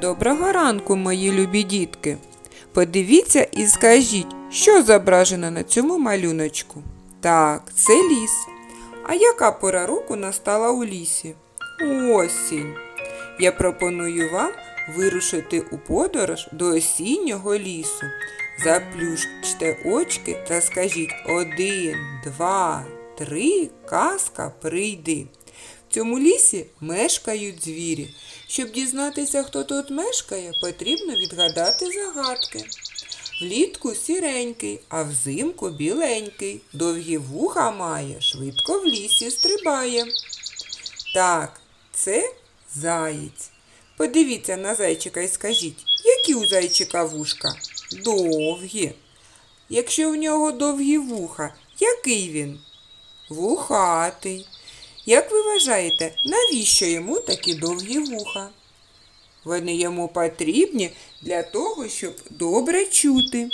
Доброго ранку, мої любі дітки. Подивіться і скажіть, що зображено на цьому малюночку. Так, це ліс. А яка пора року настала у лісі? Осінь. Я пропоную вам вирушити у подорож до осіннього лісу. Заплющте очки та скажіть один, два, три, казка, прийди. В цьому лісі мешкають звірі. Щоб дізнатися, хто тут мешкає, потрібно відгадати загадки. Влітку сіренький, а взимку біленький. Довгі вуха має, швидко в лісі стрибає. Так, це заєць. Подивіться на зайчика і скажіть, які у зайчика вушка? Довгі. Якщо в нього довгі вуха, який він? Вухатий. Як ви вважаєте, навіщо йому такі довгі вуха? Вони йому потрібні для того, щоб добре чути.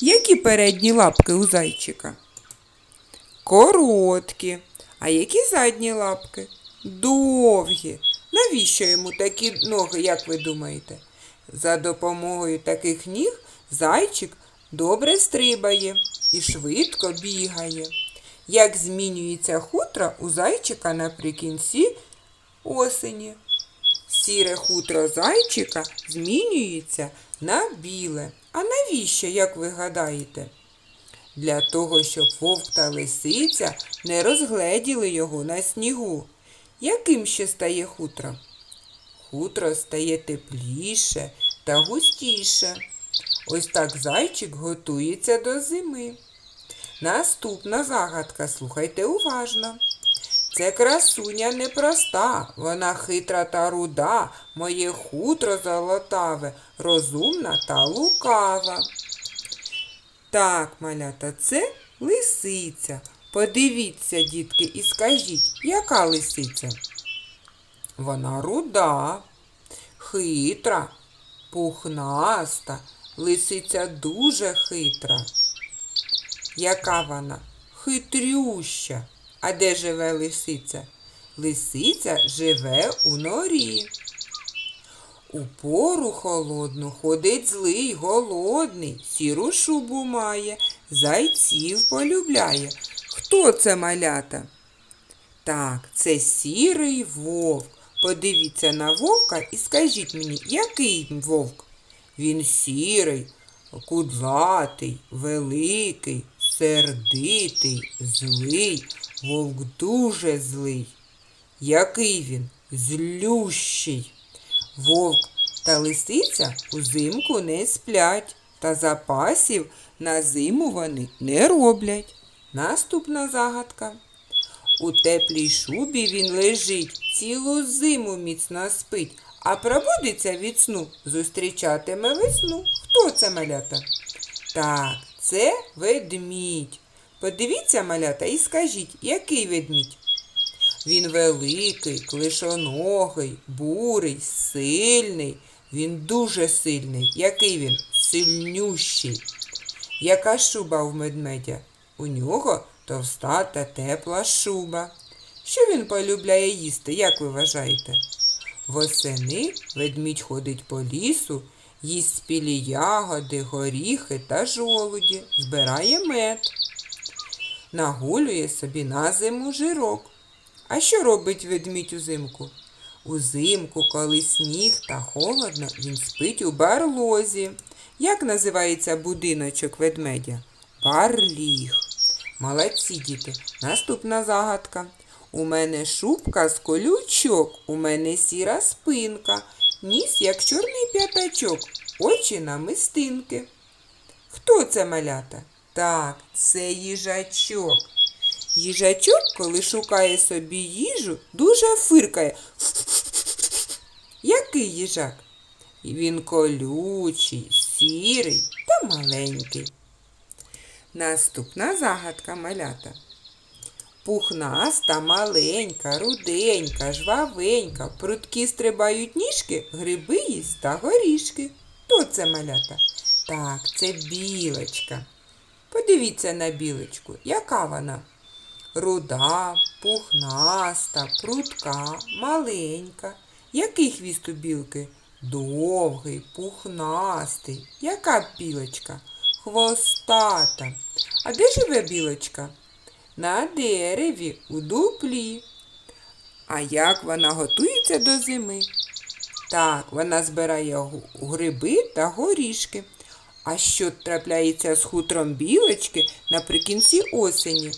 Які передні лапки у зайчика? Короткі. А які задні лапки? Довгі. Навіщо йому такі ноги, як ви думаєте? За допомогою таких ніг зайчик добре стрибає і швидко бігає. Як змінюється хутро у зайчика наприкінці осені. Сіре хутро зайчика змінюється на біле. А навіщо, як ви гадаєте? Для того, щоб вовк та лисиця не розгледіли його на снігу. Яким ще стає хутро? Хутро стає тепліше та густіше. Ось так зайчик готується до зими. Наступна загадка, слухайте уважно. Це красуня непроста, вона хитра та руда, моє хутро золотаве, розумна та лукава. Так, малята, це лисиця. Подивіться, дітки, і скажіть, яка лисиця? Вона руда, хитра, пухнаста, лисиця дуже хитра. Яка вона? Хитрюща. А де живе лисиця? Лисиця живе у норі. У пору холодну ходить злий, голодний, сіру шубу має, зайців полюбляє. Хто це малята? Так, це сірий вовк. Подивіться на вовка і скажіть мені, який вовк? Він сірий, кудлатий, великий, сердитий, злий. Вовк дуже злий. Який він? Злющий. Вовк та лисиця узимку не сплять, та запасів на зиму вони не роблять. Наступна загадка. У теплій шубі він лежить, цілу зиму міцно спить, а пробудеться від сну, зустрічатиме весну. Хто це малята? Так, це ведмідь. Подивіться, малята, і скажіть, який ведмідь? Він великий, клишоногий, бурий, сильний. Він дуже сильний. Який він? Сильнющий. Яка шуба в медмедя? У нього товста та тепла шуба. Що він полюбляє їсти, як ви вважаєте? Восени ведмідь ходить по лісу, їсть спілі ягоди, горіхи та жолуді, збирає мед нагулює собі на зиму жирок. А що робить ведмідь узимку? Узимку, коли сніг та холодно, він спить у барлозі. Як називається будиночок ведмедя? Барліг. Молодці діти. Наступна загадка. У мене шубка з колючок, у мене сіра спинка, ніс, як чорний п'ятачок, очі намистинки. Хто це малята? Так, це їжачок. Їжачок, коли шукає собі їжу, дуже фиркає. Який їжак? Він колючий, сірий та маленький. Наступна загадка малята. Пухнаста, маленька, руденька, жвавенька, прудкі стрибають ніжки, гриби їсть та горішки. Хто це малята? Так, це білочка. Подивіться на білочку, яка вона? Руда, пухнаста, прудка, маленька. Який хвіст у білки? Довгий, пухнастий. Яка білочка? Хвостата. А де живе білочка? На дереві, у дуплі. А як вона готується до зими? Так, вона збирає гриби та горішки. А що трапляється з хутром білочки наприкінці осені?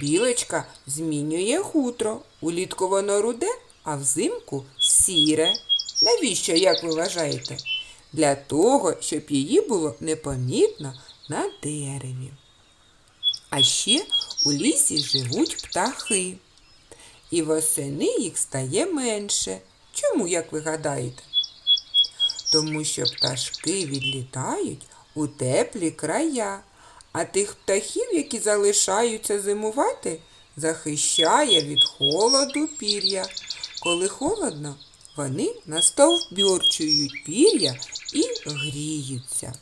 Білочка змінює хутро. Улітку воно руде, а взимку сіре. Навіщо, як ви вважаєте? Для того, щоб її було непомітно на дереві. А ще у лісі живуть птахи. І восени їх стає менше. Чому, як ви гадаєте? Тому що пташки відлітають у теплі края, а тих птахів, які залишаються зимувати, захищає від холоду пір'я. Коли холодно, вони настовбюрчують пір'я і гріються.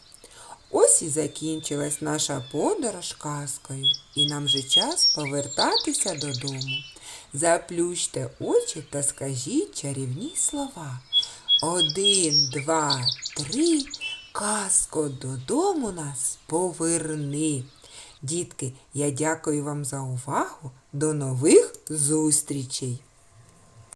Ось і закінчилась наша подорож казкою, і нам вже час повертатися додому. Заплющте очі та скажіть чарівні слова. Один, два, три, казко додому нас поверни. Дітки, я дякую вам за увагу. До нових зустрічей!